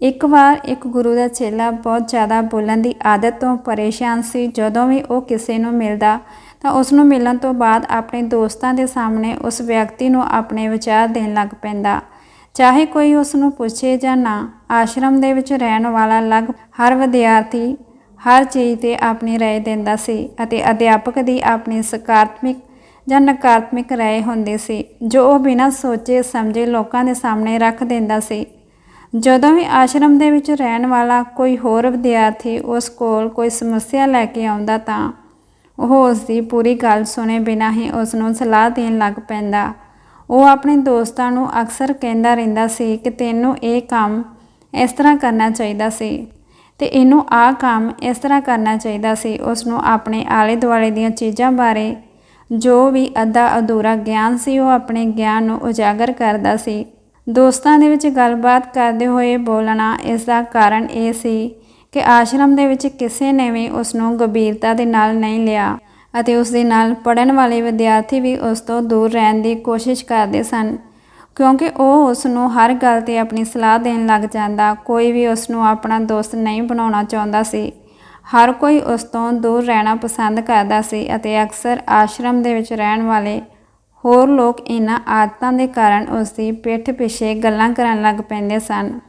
ਇੱਕ ਵਾਰ ਇੱਕ ਗੁਰੂ ਦਾ ਚੇਲਾ ਬਹੁਤ ਜ਼ਿਆਦਾ ਬੋਲਣ ਦੀ ਆਦਤ ਤੋਂ ਪਰੇਸ਼ਾਨ ਸੀ ਜਦੋਂ ਵੀ ਉਹ ਕਿਸੇ ਨੂੰ ਮਿਲਦਾ ਤਾਂ ਉਸ ਨੂੰ ਮਿਲਣ ਤੋਂ ਬਾਅਦ ਆਪਣੇ ਦੋਸਤਾਂ ਦੇ ਸਾਹਮਣੇ ਉਸ ਵਿਅਕਤੀ ਨੂੰ ਆਪਣੇ ਵਿਚਾਰ ਦੇਣ ਲੱਗ ਪੈਂਦਾ ਚਾਹੇ ਕੋਈ ਉਸ ਨੂੰ ਪੁੱਛੇ ਜਾਂ ਨਾ ਆਸ਼ਰਮ ਦੇ ਵਿੱਚ ਰਹਿਣ ਵਾਲਾ ਲਗ ਹਰ ਵਿਦਿਆਰਥੀ ਹਰ ਚੀਜ਼ ਤੇ ਆਪਣੀ رائے ਦਿੰਦਾ ਸੀ ਅਤੇ ਅਧਿਆਪਕ ਦੀ ਆਪਣੀ ਸਕਾਰਾਤਮਕ ਜਾਂ ਨਕਾਰਾਤਮਕ رائے ਹੁੰਦੀ ਸੀ ਜੋ ਉਹ ਬਿਨਾਂ ਸੋਚੇ ਸਮਝੇ ਲੋਕਾਂ ਦੇ ਸਾਹਮਣੇ ਰੱਖ ਦਿੰਦਾ ਸੀ ਜਦੋਂ ਵੀ ਆਸ਼ਰਮ ਦੇ ਵਿੱਚ ਰਹਿਣ ਵਾਲਾ ਕੋਈ ਹੋਰ ਵਿਦਿਆਰਥੀ ਉਸ ਕੋਲ ਕੋਈ ਸਮੱਸਿਆ ਲੈ ਕੇ ਆਉਂਦਾ ਤਾਂ ਉਹ ਉਸ ਦੀ ਪੂਰੀ ਗੱਲ ਸੁਣੇ ਬਿਨਾਂ ਹੀ ਉਸ ਨੂੰ ਸਲਾਹ ਦੇਣ ਲੱਗ ਪੈਂਦਾ। ਉਹ ਆਪਣੇ ਦੋਸਤਾਂ ਨੂੰ ਅਕਸਰ ਕਹਿੰਦਾ ਰਹਿੰਦਾ ਸੀ ਕਿ ਤੈਨੂੰ ਇਹ ਕੰਮ ਇਸ ਤਰ੍ਹਾਂ ਕਰਨਾ ਚਾਹੀਦਾ ਸੀ ਤੇ ਇਹਨੂੰ ਆਹ ਕੰਮ ਇਸ ਤਰ੍ਹਾਂ ਕਰਨਾ ਚਾਹੀਦਾ ਸੀ। ਉਸ ਨੂੰ ਆਪਣੇ ਆਲੇ ਦੁਆਲੇ ਦੀਆਂ ਚੀਜ਼ਾਂ ਬਾਰੇ ਜੋ ਵੀ ਅੱਧਾ ਅਧੂਰਾ ਗਿਆਨ ਸੀ ਉਹ ਆਪਣੇ ਗਿਆਨ ਨੂੰ ਉਜਾਗਰ ਕਰਦਾ ਸੀ। ਦੋਸਤਾਂ ਦੇ ਵਿੱਚ ਗੱਲਬਾਤ ਕਰਦੇ ਹੋਏ ਬੋਲਣਾ ਇਸ ਦਾ ਕਾਰਨ ਇਹ ਸੀ ਕਿ ਆਸ਼ਰਮ ਦੇ ਵਿੱਚ ਕਿਸੇ ਨੇ ਵੀ ਉਸ ਨੂੰ ਗੰਭੀਰਤਾ ਦੇ ਨਾਲ ਨਹੀਂ ਲਿਆ ਅਤੇ ਉਸ ਦੇ ਨਾਲ ਪੜਨ ਵਾਲੇ ਵਿਦਿਆਰਥੀ ਵੀ ਉਸ ਤੋਂ ਦੂਰ ਰਹਿਣ ਦੀ ਕੋਸ਼ਿਸ਼ ਕਰਦੇ ਸਨ। ਕਿਉਂਕਿ ਉਹ ਉਸ ਨੂੰ ਹਰ ਗੱਲ ਤੇ ਆਪਣੀ ਸਲਾਹ ਦੇਣ ਲੱਗ ਜਾਂਦਾ, ਕੋਈ ਵੀ ਉਸ ਨੂੰ ਆਪਣਾ ਦੋਸਤ ਨਹੀਂ ਬਣਾਉਣਾ ਚਾਹੁੰਦਾ ਸੀ। ਹਰ ਕੋਈ ਉਸ ਤੋਂ ਦੂਰ ਰਹਿਣਾ ਪਸੰਦ ਕਰਦਾ ਸੀ ਅਤੇ ਅਕਸਰ ਆਸ਼ਰਮ ਦੇ ਵਿੱਚ ਰਹਿਣ ਵਾਲੇ ਹੋਰ ਲੋਕ ਇਹਨਾਂ ਆਦਤਾਂ ਦੇ ਕਾਰਨ ਉਸ ਦੀ ਪਿੱਠ ਪਿੱਛੇ ਗੱਲਾਂ ਕਰਨ ਲੱਗ ਪੈਂਦੇ ਸਨ।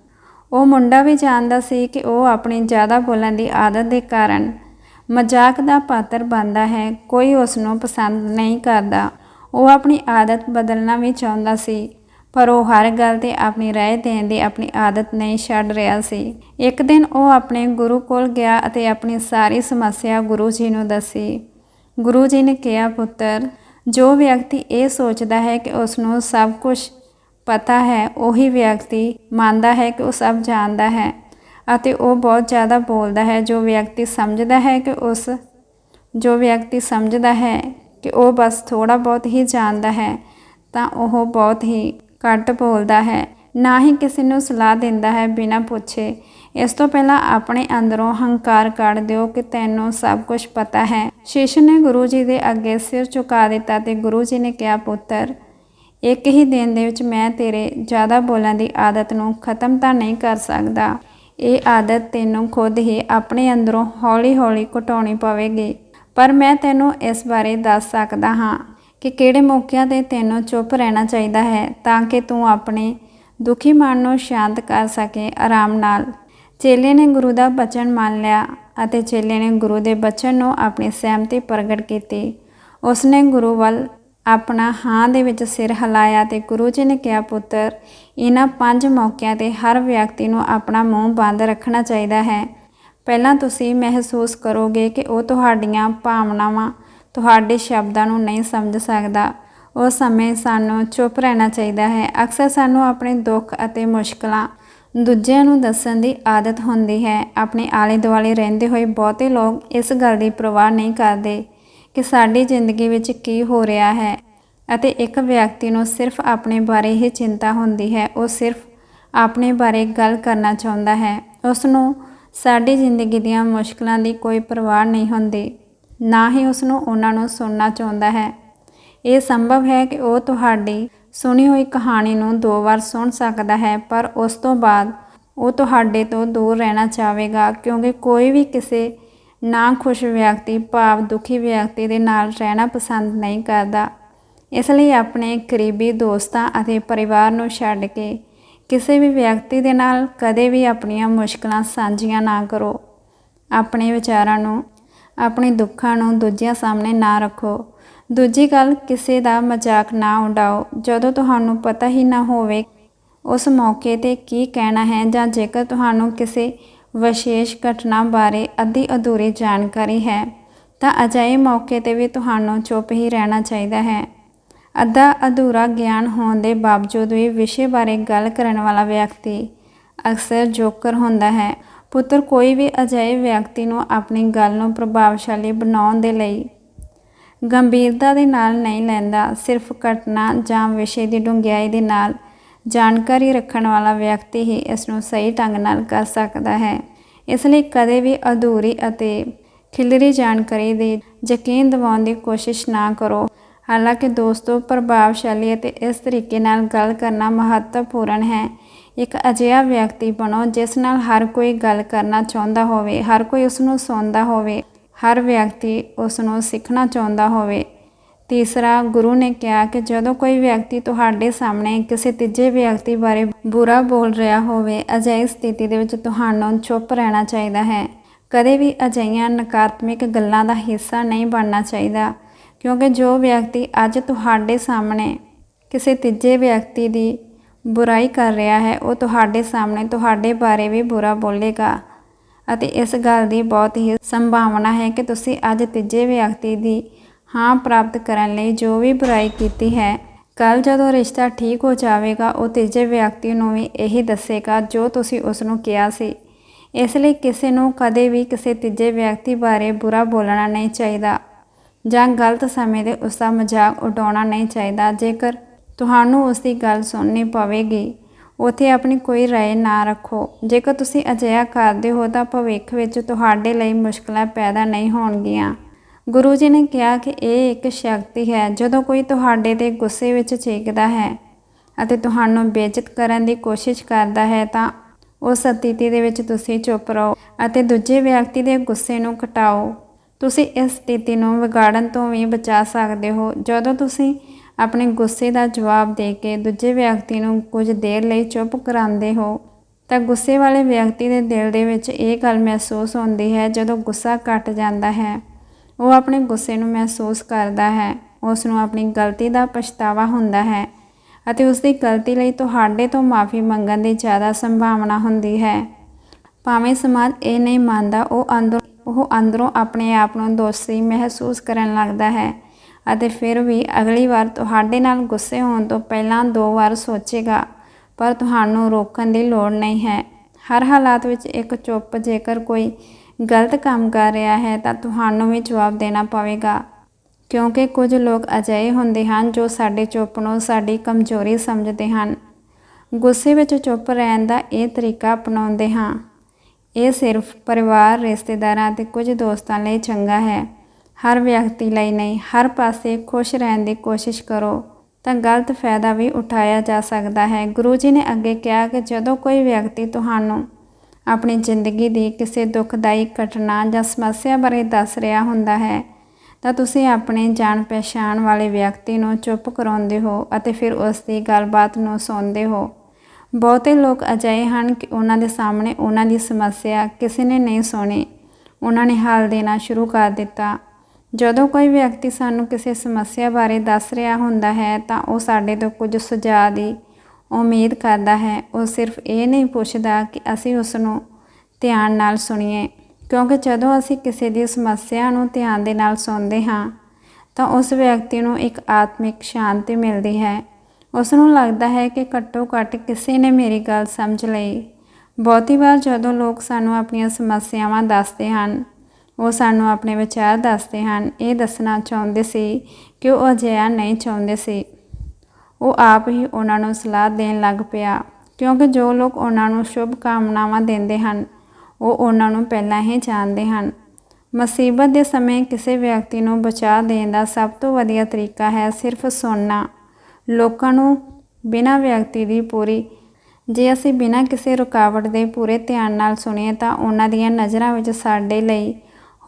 ਉਹ ਮੁੰਡਾ ਵੀ ਜਾਣਦਾ ਸੀ ਕਿ ਉਹ ਆਪਣੀ ਜ਼ਿਆਦਾ ਬੋਲਣ ਦੀ ਆਦਤ ਦੇ ਕਾਰਨ ਮਜ਼ਾਕ ਦਾ ਪਾਤਰ ਬਣਦਾ ਹੈ, ਕੋਈ ਉਸ ਨੂੰ ਪਸੰਦ ਨਹੀਂ ਕਰਦਾ। ਉਹ ਆਪਣੀ ਆਦਤ ਬਦਲਣਾ ਵੀ ਚਾਹੁੰਦਾ ਸੀ, ਪਰ ਉਹ ਹਰ ਗੱਲ ਤੇ ਆਪਣੀ ਰਾਏ ਦੇਣ ਦੀ ਆਪਣੀ ਆਦਤ ਨਹੀਂ ਛੱਡ ਰਿਹਾ ਸੀ। ਇੱਕ ਦਿਨ ਉਹ ਆਪਣੇ ਗੁਰੂ ਕੋਲ ਗਿਆ ਅਤੇ ਆਪਣੀ ਸਾਰੀ ਸਮੱਸਿਆ ਗੁਰੂ ਜੀ ਨੂੰ ਦੱਸੀ। ਗੁਰੂ ਜੀ ਨੇ ਕਿਹਾ, ਪੁੱਤਰ ਜੋ ਵਿਅਕਤੀ ਇਹ ਸੋਚਦਾ ਹੈ ਕਿ ਉਸ ਨੂੰ ਸਭ ਕੁਝ ਪਤਾ ਹੈ, ਉਹੀ ਵਿਅਕਤੀ ਮੰਨਦਾ ਹੈ ਕਿ ਉਹ ਸਭ ਜਾਣਦਾ ਹੈ ਅਤੇ ਉਹ ਬਹੁਤ ਜ਼ਿਆਦਾ ਬੋਲਦਾ ਹੈ। ਜੋ ਵਿਅਕਤੀ ਸਮਝਦਾ ਹੈ ਕਿ ਉਸ, ਜੋ ਵਿਅਕਤੀ ਸਮਝਦਾ ਹੈ ਕਿ ਉਹ ਬਸ ਥੋੜਾ ਬਹੁਤ ਹੀ ਜਾਣਦਾ ਹੈ, ਤਾਂ ਉਹ ਬਹੁਤ ਹੀ ਘੱਟ ਬੋਲਦਾ ਹੈ। ਨਾ ਹੀ ਕਿਸੇ ਨੂੰ ਸਲਾਹ ਦਿੰਦਾ ਹੈ ਬਿਨਾਂ ਪੁੱਛੇ। ਇਸ ਤੋਂ ਪਹਿਲਾਂ ਆਪਣੇ ਅੰਦਰੋਂ ਹੰਕਾਰ ਕੱਢ ਦਿਓ ਕਿ ਤੈਨੂੰ ਸਭ ਕੁਝ ਪਤਾ ਹੈ। ਸ਼ਿਸ਼ ਨੇ ਗੁਰੂ ਜੀ ਦੇ ਅੱਗੇ ਸਿਰ ਝੁਕਾ ਦਿੱਤਾ ਤੇ ਗੁਰੂ ਜੀ ਨੇ ਕਿਹਾ, ਪੁੱਤਰ, ਇੱਕ ਹੀ ਦਿਨ ਦੇ ਵਿੱਚ ਮੈਂ ਤੇਰੇ ਜ਼ਿਆਦਾ ਬੋਲਣ ਦੀ ਆਦਤ ਨੂੰ ਖਤਮ ਤਾਂ ਨਹੀਂ ਕਰ ਸਕਦਾ। ਇਹ ਆਦਤ ਤੈਨੂੰ ਖੁਦ ਹੀ ਆਪਣੇ ਅੰਦਰੋਂ ਹੌਲੀ-ਹੌਲੀ ਘਟਾਉਣੀ ਪਵੇਗੀ। ਪਰ ਮੈਂ ਤੈਨੂੰ ਇਸ ਬਾਰੇ ਦੱਸ ਸਕਦਾ ਹਾਂ ਕਿ ਕਿਹੜੇ ਮੌਕਿਆਂ ਤੇ ਤੈਨੂੰ ਚੁੱਪ ਰਹਿਣਾ ਚਾਹੀਦਾ ਹੈ ਤਾਂ ਕਿ ਤੂੰ ਆਪਣੇ ਦੁਖੀ ਮਨ ਨੂੰ ਸ਼ਾਂਤ ਕਰ ਸਕੇ ਆਰਾਮ ਨਾਲ। ਚੇਲੇ ਨੇ ਗੁਰੂ ਦਾ ਬਚਨ ਮੰਨ ਲਿਆ ਅਤੇ ਚੇਲੇ ਨੇ ਗੁਰੂ ਦੇ ਬਚਨ ਨੂੰ ਆਪਣੀ ਸਹਿਮਤੀ ਪ੍ਰਗਟ ਕੀਤੀ। ਉਸਨੇ ਗੁਰੂ ਵੱਲ ਆਪਣਾ ਹਾਂ ਦੇ ਵਿੱਚ ਸਿਰ ਹਿਲਾਇਆ ਤੇ ਗੁਰੂ ਜੀ ਨੇ ਕਿਹਾ, ਪੁੱਤਰ, ਇਹਨਾਂ ਪੰਜ ਮੌਕਿਆਂ ਤੇ ਹਰ ਵਿਅਕਤੀ ਨੂੰ ਆਪਣਾ ਮੂੰਹ ਬੰਦ ਰੱਖਣਾ ਚਾਹੀਦਾ ਹੈ। ਪਹਿਲਾਂ ਤੁਸੀਂ ਮਹਿਸੂਸ ਕਰੋਗੇ ਕਿ ਉਹ ਤੁਹਾਡੀਆਂ ਭਾਵਨਾਵਾਂ ਤੁਹਾਡੇ ਸ਼ਬਦਾਂ ਨੂੰ ਨਹੀਂ ਸਮਝ ਸਕਦਾ। ਉਸ ਸਮੇਂ ਸਾਨੂੰ ਚੁੱਪ ਰਹਿਣਾ ਚਾਹੀਦਾ ਹੈ। ਅਕਸਰ ਸਾਨੂੰ ਆਪਣੇ ਦੁੱਖ ਅਤੇ ਮੁਸ਼ਕਲਾਂ ਦੂਜਿਆਂ ਨੂੰ ਦੱਸਣ ਦੀ ਆਦਤ ਹੁੰਦੀ ਹੈ। ਆਪਣੇ ਆਲੇ ਦੁਆਲੇ ਰਹਿੰਦੇ ਹੋਏ ਬਹੁਤੇ ਲੋਕ ਇਸ ਗੱਲ ਦੀ ਪਰਵਾਹ ਨਹੀਂ ਕਰਦੇ ਕਿ ਸਾਡੀ ਜ਼ਿੰਦਗੀ ਵਿੱਚ ਕੀ ਹੋ ਰਿਹਾ ਹੈ ਅਤੇ ਇੱਕ ਵਿਅਕਤੀ ਨੂੰ ਸਿਰਫ ਆਪਣੇ ਬਾਰੇ ਹੀ ਚਿੰਤਾ ਹੁੰਦੀ ਹੈ। ਉਹ ਸਿਰਫ ਆਪਣੇ ਬਾਰੇ ਗੱਲ ਕਰਨਾ ਚਾਹੁੰਦਾ ਹੈ। ਉਸ ਨੂੰ ਸਾਡੀ ਜ਼ਿੰਦਗੀ ਦੀਆਂ ਮੁਸ਼ਕਲਾਂ ਦੀ ਕੋਈ ਪਰਵਾਹ ਨਹੀਂ ਹੁੰਦੀ, ਨਾ ਹੀ ਉਸ ਨੂੰ ਉਹਨਾਂ ਨੂੰ ਸੁਣਨਾ ਚਾਹੁੰਦਾ ਹੈ। ਇਹ ਸੰਭਵ ਹੈ ਕਿ ਉਹ ਤੁਹਾਡੀ ਸੁਣੀ ਹੋਈ ਕਹਾਣੀ ਨੂੰ ਦੋ ਵਾਰ ਸੁਣ ਸਕਦਾ ਹੈ, ਪਰ ਉਸ ਤੋਂ ਬਾਅਦ ਉਹ ਤੁਹਾਡੇ ਤੋਂ ਦੂਰ ਰਹਿਣਾ ਚਾਹੇਗਾ, ਕਿਉਂਕਿ ਕੋਈ ਵੀ ਕਿਸੇ ਨਾ ਖੁਸ਼ ਵਿਅਕਤੀ ਭਾਵ ਦੁਖੀ ਵਿਅਕਤੀ ਦੇ ਨਾਲ ਰਹਿਣਾ ਪਸੰਦ ਨਹੀਂ ਕਰਦਾ। ਇਸ ਲਈ ਆਪਣੇ ਕਰੀਬੀ ਦੋਸਤਾਂ ਅਤੇ ਪਰਿਵਾਰ ਨੂੰ ਛੱਡ ਕੇ ਕਿਸੇ ਵੀ ਵਿਅਕਤੀ ਦੇ ਨਾਲ ਕਦੇ ਵੀ ਆਪਣੀਆਂ ਮੁਸ਼ਕਲਾਂ ਸਾਂਝੀਆਂ ਨਾ ਕਰੋ। ਆਪਣੇ ਵਿਚਾਰਾਂ ਨੂੰ, ਆਪਣੇ ਦੁੱਖਾਂ ਨੂੰ ਦੂਜਿਆਂ ਸਾਹਮਣੇ ਨਾ ਰੱਖੋ। ਦੂਜੀ ਗੱਲ, ਕਿਸੇ ਦਾ ਮਜ਼ਾਕ ਨਾ ਉਡਾਓ। ਜਦੋਂ ਤੁਹਾਨੂੰ ਪਤਾ ਹੀ ਨਾ ਹੋਵੇ ਉਸ ਮੌਕੇ ਤੇ ਕੀ ਕਹਿਣਾ ਹੈ ਜਾਂ ਜੇਕਰ ਤੁਹਾਨੂੰ ਕਿਸੇ ਵਿਸ਼ੇਸ਼ ਘਟਨਾ ਬਾਰੇ ਅੱਧੀ ਅਧੂਰੀ ਜਾਣਕਾਰੀ ਹੈ, ਤਾਂ ਅਜਿਹੇ ਮੌਕੇ ਤੇ ਵੀ ਤੁਹਾਨੂੰ ਚੁੱਪ ਹੀ ਰਹਿਣਾ ਚਾਹੀਦਾ ਹੈ। ਅੱਧਾ ਅਧੂਰਾ ਗਿਆਨ ਹੋਣ ਦੇ ਬਾਵਜੂਦ ਵੀ ਵਿਸ਼ੇ ਬਾਰੇ ਗੱਲ ਕਰਨ ਵਾਲਾ ਵਿਅਕਤੀ ਅਕਸਰ ਜੋਕਰ ਹੁੰਦਾ ਹੈ। ਪੁੱਤਰ ਕੋਈ ਵੀ ਅਜਿਹੇ ਵਿਅਕਤੀ ਨੂੰ ਆਪਣੀ ਗੱਲ ਨੂੰ ਪ੍ਰਭਾਵਸ਼ਾਲੀ ਬਣਾਉਣ ਦੇ ਲਈ ਗੰਭੀਰਤਾ ਦੇ ਨਾਲ ਨਹੀਂ ਲੈਂਦਾ, ਸਿਰਫ ਘਟਨਾ ਜਾਂ ਵਿਸ਼ੇ ਦੀ ਡੂੰਘਾਈ ਦੇ ਨਾਲ ਜਾਣਕਾਰੀ ਰੱਖਣ ਵਾਲਾ ਵਿਅਕਤੀ ਹੀ ਇਸ ਨੂੰ ਸਹੀ ਢੰਗ ਨਾਲ ਕਰ ਸਕਦਾ ਹੈ। ਇਸ ਲਈ ਕਦੇ ਵੀ ਅਧੂਰੀ ਅਤੇ ਖਿਲਰੀ ਜਾਣਕਾਰੀ ਦੇ ਯਕੀਨ ਦਿਵਾਉਣ ਦੀ ਕੋਸ਼ਿਸ਼ ਨਾ ਕਰੋ। ਹਾਲਾਂਕਿ ਦੋਸਤੋ, ਪ੍ਰਭਾਵਸ਼ਾਲੀ ਅਤੇ ਇਸ ਤਰੀਕੇ ਨਾਲ ਗੱਲ ਕਰਨਾ ਮਹੱਤਵਪੂਰਨ ਹੈ। ਇੱਕ ਅਜਿਹਾ ਵਿਅਕਤੀ ਬਣੋ ਜਿਸ ਨਾਲ ਹਰ ਕੋਈ ਗੱਲ ਕਰਨਾ ਚਾਹੁੰਦਾ ਹੋਵੇ, ਹਰ ਕੋਈ ਉਸ ਨੂੰ ਸੁਣਦਾ ਹੋਵੇ। ਹਰ ਵਿਅਕਤੀ ਉਸ ਨੂੰ ਸਿੱਖਣਾ ਚਾਹੁੰਦਾ ਹੋਵੇ। ਤੀਸਰਾ, ਗੁਰੂ ਨੇ ਕਿਹਾ ਕਿ ਜਦੋਂ ਕੋਈ ਵਿਅਕਤੀ ਤੁਹਾਡੇ ਸਾਹਮਣੇ ਕਿਸੇ ਤੀਜੇ ਵਿਅਕਤੀ ਬਾਰੇ ਬੁਰਾ ਬੋਲ ਰਿਹਾ ਹੋਵੇ, ਅਜਿਹੀ ਸਥਿਤੀ ਦੇ ਵਿੱਚ ਤੁਹਾਨੂੰ ਚੁੱਪ ਰਹਿਣਾ ਚਾਹੀਦਾ ਹੈ। ਕਦੇ ਵੀ ਅਜਿਹੀਆਂ ਨਕਾਰਾਤਮਕ ਗੱਲਾਂ ਦਾ ਹਿੱਸਾ ਨਹੀਂ ਬਣਨਾ ਚਾਹੀਦਾ, ਕਿਉਂਕਿ ਜੋ ਵਿਅਕਤੀ ਅੱਜ ਤੁਹਾਡੇ ਸਾਹਮਣੇ ਕਿਸੇ ਤੀਜੇ ਵਿਅਕਤੀ ਦੀ ਬੁਰਾਈ ਕਰ ਰਿਹਾ ਹੈ, ਉਹ ਤੁਹਾਡੇ ਸਾਹਮਣੇ ਤੁਹਾਡੇ ਬਾਰੇ ਵੀ ਬੁਰਾ ਬੋਲੇਗਾ। ਅਤੇ ਇਸ ਗੱਲ ਦੀ ਬਹੁਤ ਹੀ ਸੰਭਾਵਨਾ ਹੈ ਕਿ ਤੁਸੀਂ ਅੱਜ ਤੀਜੇ ਵਿਅਕਤੀ ਦੀ ਹਾਂ ਪ੍ਰਾਪਤ ਕਰਨ ਲਈ ਜੋ ਵੀ ਬੁਰਾਈ ਕੀਤੀ ਹੈ ਕੱਲ ਜਦੋਂ ਰਿਸ਼ਤਾ ਠੀਕ ਹੋ ਜਾਵੇਗਾ, ਉਹ ਤੀਜੇ ਵਿਅਕਤੀ ਨੂੰ ਵੀ ਇਹੀ ਦੱਸੇਗਾ ਜੋ ਤੁਸੀਂ ਉਸ ਨੂੰ ਕਿਹਾ ਸੀ। ਇਸ ਲਈ ਕਿਸੇ ਨੂੰ ਕਦੇ ਵੀ ਕਿਸੇ ਤੀਜੇ ਵਿਅਕਤੀ ਬਾਰੇ ਬੁਰਾ ਬੋਲਣਾ ਨਹੀਂ ਚਾਹੀਦਾ ਜਾਂ ਗਲਤ ਸਮੇਂ ਤੇ ਉਸ ਦਾ ਮਜ਼ਾਕ ਉਡਾਉਣਾ ਨਹੀਂ ਚਾਹੀਦਾ। ਜੇਕਰ ਤੁਹਾਨੂੰ ਉਸ ਦੀ ਗੱਲ ਸੁਣਨੀ ਪਵੇਗੀ ਉਥੇ ਆਪਣੀ ਕੋਈ ਰਾਏ ਨਾ ਰੱਖੋ। ਜੇਕਰ ਤੁਸੀਂ ਅਜਿਹਾ ਕਰਦੇ ਹੋ ਤਾਂ ਭਵਿੱਖ ਵਿੱਚ ਤੁਹਾਡੇ ਲਈ ਮੁਸ਼ਕਲਾਂ ਪੈਦਾ ਨਹੀਂ ਹੋਣਗੀਆਂ। ਗੁਰੂ ਜੀ ਨੇ ਕਿਹਾ ਕਿ ਇਹ ਇੱਕ ਸ਼ਕਤੀ ਹੈ, ਜਦੋਂ ਕੋਈ ਤੁਹਾਡੇ ਤੇ ਗੁੱਸੇ ਵਿੱਚ ਚੀਕਦਾ ਹੈ ਅਤੇ ਤੁਹਾਨੂੰ ਬੇਇੱਜ਼ਤ ਕਰਨ ਦੀ ਕੋਸ਼ਿਸ਼ ਕਰਦਾ ਹੈ, ਤਾਂ ਉਸ ਸਥਿਤੀ ਦੇ ਵਿੱਚ ਤੁਸੀਂ ਚੁੱਪ ਰਹੋ ਅਤੇ ਦੂਜੇ ਵਿਅਕਤੀ ਦੇ ਗੁੱਸੇ ਨੂੰ ਘਟਾਓ। ਤੁਸੀਂ ਇਸ ਸਥਿਤੀ ਨੂੰ ਵਿਗਾੜਨ ਤੋਂ ਵੀ ਬਚਾ ਸਕਦੇ ਹੋ। ਜਦੋਂ ਤੁਸੀਂ ਆਪਣੇ ਗੁੱਸੇ ਦਾ ਜਵਾਬ ਦੇ ਕੇ ਦੂਜੇ ਵਿਅਕਤੀ ਨੂੰ ਕੁਝ ਦੇਰ ਲਈ ਚੁੱਪ ਕਰਾਉਂਦੇ ਹੋ, ਤਾਂ ਗੁੱਸੇ ਵਾਲੇ ਵਿਅਕਤੀ ਦੇ ਦਿਲ ਦੇ ਵਿੱਚ ਇਹ ਗੱਲ ਮਹਿਸੂਸ ਹੁੰਦੀ ਹੈ ਜਦੋਂ ਗੁੱਸਾ ਘਟ ਜਾਂਦਾ ਹੈ। ਉਹ ਆਪਣੇ ਗੁੱਸੇ ਨੂੰ ਮਹਿਸੂਸ ਕਰਦਾ ਹੈ ਉਸ ਨੂੰ ਆਪਣੀ ਗਲਤੀ ਦਾ ਪਛਤਾਵਾ ਹੁੰਦਾ ਹੈ ਅਤੇ ਉਸ ਦੀ ਗਲਤੀ ਲਈ ਤੁਹਾਡੇ ਤੋਂ ਮਾਫੀ ਮੰਗਣ ਦੀ ਜ਼ਿਆਦਾ ਸੰਭਾਵਨਾ ਹੁੰਦੀ ਹੈ। ਭਾਵੇਂ ਸਮਾਜ ਇਹ ਨਹੀਂ ਮੰਨਦਾ, ਉਹ ਅੰਦਰ ਉਹ ਅੰਦਰੋਂ ਆਪਣੇ ਆਪ ਨੂੰ ਦੋਸ਼ੀ ਮਹਿਸੂਸ ਕਰਨ ਲੱਗਦਾ ਹੈ। ਅਤੇ ਫਿਰ ਵੀ ਅਗਲੀ ਵਾਰ ਤੁਹਾਡੇ ਨਾਲ ਗੁੱਸੇ ਹੋਣ ਤੋਂ ਪਹਿਲਾਂ ਦੋ ਵਾਰ ਸੋਚੇਗਾ, ਪਰ ਤੁਹਾਨੂੰ ਰੋਕਣ ਦੀ ਲੋੜ ਨਹੀਂ ਹੈ। ਹਰ ਹਾਲਾਤ ਵਿੱਚ ਇੱਕ ਚੁੱਪ ਜੇਕਰ ਕੋਈ ਗਲਤ ਕੰਮ ਕਰ ਰਿਹਾ ਹੈ ਤਾਂ ਤੁਹਾਨੂੰ ਵੀ ਜਵਾਬ ਦੇਣਾ ਪਵੇਗਾ। ਕਿਉਂਕਿ ਕੁਝ ਲੋਕ ਅਜਿਹੇ ਹੁੰਦੇ ਹਨ ਜੋ ਸਾਡੇ ਚੁੱਪ ਨੂੰ ਸਾਡੀ ਕਮਜ਼ੋਰੀ ਸਮਝਦੇ ਹਨ। ਗੁੱਸੇ ਵਿੱਚ ਚੁੱਪ ਰਹਿਣ ਦਾ ਇਹ ਤਰੀਕਾ ਅਪਣਾਉਂਦੇ ਹਾਂ। ਇਹ ਸਿਰਫ ਪਰਿਵਾਰ, ਰਿਸ਼ਤੇਦਾਰਾਂ ਅਤੇ ਕੁਝ ਦੋਸਤਾਂ ਲਈ ਚੰਗਾ ਹੈ। ਹਰ ਵਿਅਕਤੀ ਲਈ ਨਹੀਂ, ਹਰ ਪਾਸੇ ਖੁਸ਼ ਰਹਿਣ ਦੀ ਕੋਸ਼ਿਸ਼ ਕਰੋ। ਤਾਂ ਗਲਤ ਫਾਇਦਾ ਵੀ ਉਠਾਇਆ ਜਾ ਸਕਦਾ ਹੈ। ਗੁਰੂ ਜੀ ਨੇ ਅੱਗੇ ਕਿਹਾ ਕਿ ਜਦੋਂ ਕੋਈ ਵਿਅਕਤੀ ਤੁਹਾਨੂੰ ਆਪਣੀ ਜ਼ਿੰਦਗੀ ਦੀ ਕਿਸੇ ਦੁਖਦਾਈ ਘਟਨਾ ਜਾਂ ਸਮੱਸਿਆ ਬਾਰੇ ਦੱਸ ਰਿਹਾ ਹੁੰਦਾ ਹੈ, ਤਾਂ ਤੁਸੀਂ ਆਪਣੇ ਜਾਣ ਪਛਾਣ ਵਾਲੇ ਵਿਅਕਤੀ ਨੂੰ ਚੁੱਪ ਕਰਾਉਂਦੇ ਹੋ ਅਤੇ ਫਿਰ ਉਸ ਦੀ ਗੱਲਬਾਤ ਨੂੰ ਸੁਣਦੇ ਹੋ। ਬਹੁਤੇ ਲੋਕ ਅਜਿਹੇ ਹਨ ਕਿ ਉਹਨਾਂ ਦੇ ਸਾਹਮਣੇ ਉਹਨਾਂ ਦੀ ਸਮੱਸਿਆ ਕਿਸੇ ਨੇ ਨਹੀਂ ਸੁਣੀ। ਉਹਨਾਂ ਨੇ ਹੱਲ ਦੇਣਾ ਸ਼ੁਰੂ ਕਰ ਦਿੱਤਾ। ਜਦੋਂ ਕੋਈ ਵਿਅਕਤੀ ਸਾਨੂੰ ਕਿਸੇ ਸਮੱਸਿਆ ਬਾਰੇ ਦੱਸ ਰਿਹਾ ਹੁੰਦਾ ਹੈ, ਤਾਂ ਉਹ ਸਾਡੇ ਤੋਂ ਕੁਝ ਸੁਝਾਅ ਦੀ ਉਮੀਦ ਕਰਦਾ ਹੈ। ਉਹ ਸਿਰਫ ਇਹ ਨਹੀਂ ਪੁੱਛਦਾ ਕਿ ਅਸੀਂ ਉਸ ਨੂੰ ਧਿਆਨ ਨਾਲ ਸੁਣੀਏ, ਕਿਉਂਕਿ ਜਦੋਂ ਅਸੀਂ ਕਿਸੇ ਦੀ ਸਮੱਸਿਆ ਨੂੰ ਧਿਆਨ ਦੇ ਨਾਲ ਸੁਣਦੇ ਹਾਂ, ਤਾਂ ਉਸ ਵਿਅਕਤੀ ਨੂੰ ਇੱਕ ਆਤਮਿਕ ਸ਼ਾਂਤੀ ਮਿਲਦੀ ਹੈ। ਉਸ ਨੂੰ ਲੱਗਦਾ ਹੈ ਕਿ ਘੱਟੋ ਘੱਟ ਕਿਸੇ ਨੇ ਮੇਰੀ ਗੱਲ ਸਮਝ ਲਈ। ਬਹੁਤੀ ਵਾਰ ਜਦੋਂ ਲੋਕ ਸਾਨੂੰ ਆਪਣੀਆਂ ਸਮੱਸਿਆਵਾਂ ਦੱਸਦੇ ਹਨ ਉਹ ਸਾਨੂੰ ਆਪਣੇ ਵਿਚਾਰ ਦੱਸਦੇ ਹਨ। ਇਹ ਦੱਸਣਾ ਚਾਹੁੰਦੇ ਸੀ ਕਿ ਉਹ ਅਜਿਹਾ ਨਹੀਂ ਚਾਹੁੰਦੇ ਸੀ। ਉਹ ਆਪ ਹੀ ਉਹਨਾਂ ਨੂੰ ਸਲਾਹ ਦੇਣ ਲੱਗ ਪਿਆ, ਕਿਉਂਕਿ ਜੋ ਲੋਕ ਉਹਨਾਂ ਨੂੰ ਸ਼ੁਭ ਕਾਮਨਾਵਾਂ ਦਿੰਦੇ ਹਨ, ਉਹ ਉਹਨਾਂ ਨੂੰ ਪਹਿਲਾਂ ਹੀ ਜਾਣਦੇ ਹਨ। ਮੁਸੀਬਤ ਦੇ ਸਮੇਂ ਕਿਸੇ ਵਿਅਕਤੀ ਨੂੰ ਬਚਾ ਦੇਣ ਦਾ ਸਭ ਤੋਂ ਵਧੀਆ ਤਰੀਕਾ ਹੈ ਸਿਰਫ ਸੁਣਨਾ। ਲੋਕਾਂ ਨੂੰ ਬਿਨਾਂ ਵਿਅਕਤੀ ਦੀ ਪੂਰੀ, ਜੇ ਅਸੀਂ ਬਿਨਾਂ ਕਿਸੇ ਰੁਕਾਵਟ ਦੇ ਪੂਰੇ ਧਿਆਨ ਨਾਲ ਸੁਣੀਏ ਤਾਂ ਉਹਨਾਂ ਦੀਆਂ ਨਜ਼ਰਾਂ ਵਿੱਚ ਸਾਡੇ ਲਈ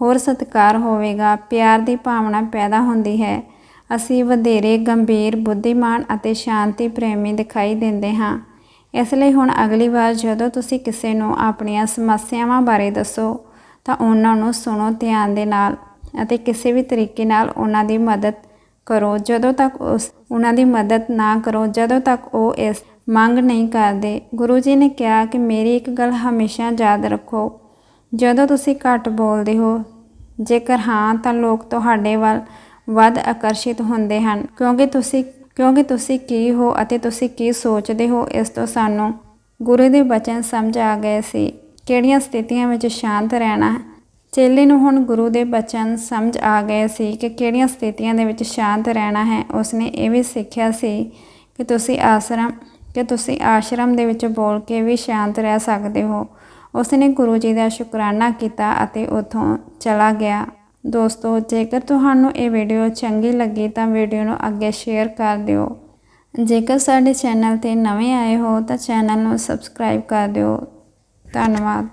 ਹੋਰ ਸਤਿਕਾਰ ਹੋਵੇਗਾ, ਪਿਆਰ ਦੀ ਭਾਵਨਾ ਪੈਦਾ ਹੁੰਦੀ ਹੈ। ਅਸੀਂ ਵਧੇਰੇ ਗੰਭੀਰ, ਬੁੱਧੀਮਾਨ ਅਤੇ ਸ਼ਾਂਤੀ ਪ੍ਰੇਮੀ ਦਿਖਾਈ ਦਿੰਦੇ ਹਾਂ। ਇਸ ਲਈ ਹੁਣ ਅਗਲੀ ਵਾਰ ਜਦੋਂ ਤੁਸੀਂ ਕਿਸੇ ਨੂੰ ਆਪਣੀਆਂ ਸਮੱਸਿਆਵਾਂ ਬਾਰੇ ਦੱਸੋ, ਤਾਂ ਉਹਨਾਂ ਨੂੰ ਸੁਣੋ ਧਿਆਨ ਦੇ ਨਾਲ ਅਤੇ ਕਿਸੇ ਵੀ ਤਰੀਕੇ ਨਾਲ ਉਹਨਾਂ ਦੀ ਮਦਦ ਕਰੋ। ਜਦੋਂ ਤੱਕ ਉਸ, ਉਹਨਾਂ ਦੀ ਮਦਦ ਨਾ ਕਰੋ, ਜਦੋਂ ਤੱਕ ਉਹ ਇਸ ਮੰਗ ਨਹੀਂ ਕਰਦੇ, ਗੁਰੂ ਜੀ ਨੇ ਕਿਹਾ ਕਿ ਮੇਰੀ ਇੱਕ ਗੱਲ ਹਮੇਸ਼ਾ ਯਾਦ ਰੱਖੋ। ਜਦੋਂ ਤੁਸੀਂ ਘੱਟ ਬੋਲਦੇ ਹੋ, ਜੇਕਰ ਹਾਂ ਤਾਂ ਲੋਕ ਤੁਹਾਡੇ ਵੱਲ ਵੱਧ ਆਕਰਸ਼ਿਤ ਹੁੰਦੇ ਹਨ। ਕਿਉਂਕਿ ਤੁਸੀਂ ਕਿਉਂਕਿ ਤੁਸੀਂ ਕੀ ਹੋ ਅਤੇ ਤੁਸੀਂ ਕੀ ਸੋਚਦੇ ਹੋ, ਇਸ ਤੋਂ ਸਾਨੂੰ ਗੁਰੂ ਦੇ ਬਚਨ ਸਮਝ ਆ ਗਏ ਸੀ। ਕਿਹੜੀਆਂ ਸਥਿਤੀਆਂ ਵਿੱਚ ਸ਼ਾਂਤ ਰਹਿਣਾ? ਹੈ ਚੇਲੇ ਨੂੰ ਹੁਣ ਗੁਰੂ ਦੇ ਬਚਨ ਸਮਝ ਆ ਗਏ ਸੀ ਕਿ ਕਿਹੜੀਆਂ ਸਥਿਤੀਆਂ ਦੇ ਵਿੱਚ ਸ਼ਾਂਤ ਰਹਿਣਾ ਹੈ। ਉਸਨੇ ਇਹ ਵੀ ਸਿੱਖਿਆ ਸੀ ਕਿ ਤੁਸੀਂ ਆਸ਼ਰਮ, ਕਿ ਤੁਸੀਂ ਆਸ਼ਰਮ ਦੇ ਵਿੱਚ ਬੋਲ ਕੇ ਵੀ ਸ਼ਾਂਤ ਰਹਿ ਸਕਦੇ ਹੋ। ਉਸ ਨੇ ਗੁਰੂ ਜੀ ਦਾ ਸ਼ੁਕਰਾਨਾ ਕੀਤਾ ਅਤੇ ਉਥੋਂ ਚਲਾ ਗਿਆ। ਦੋਸਤੋ, ਜੇਕਰ ਤੁਹਾਨੂੰ ਇਹ ਵੀਡੀਓ ਚੰਗੀ ਲੱਗੀ ਤਾਂ ਵੀਡੀਓ ਨੂੰ ਅੱਗੇ ਸ਼ੇਅਰ ਕਰ ਦਿਓ। ਜੇਕਰ ਸਾਡੇ ਚੈਨਲ ਤੇ ਨਵੇਂ ਆਏ ਹੋ ਤਾਂ ਚੈਨਲ ਨੂੰ ਸਬਸਕ੍ਰਾਈਬ ਕਰ ਦਿਓ। ਧੰਨਵਾਦ।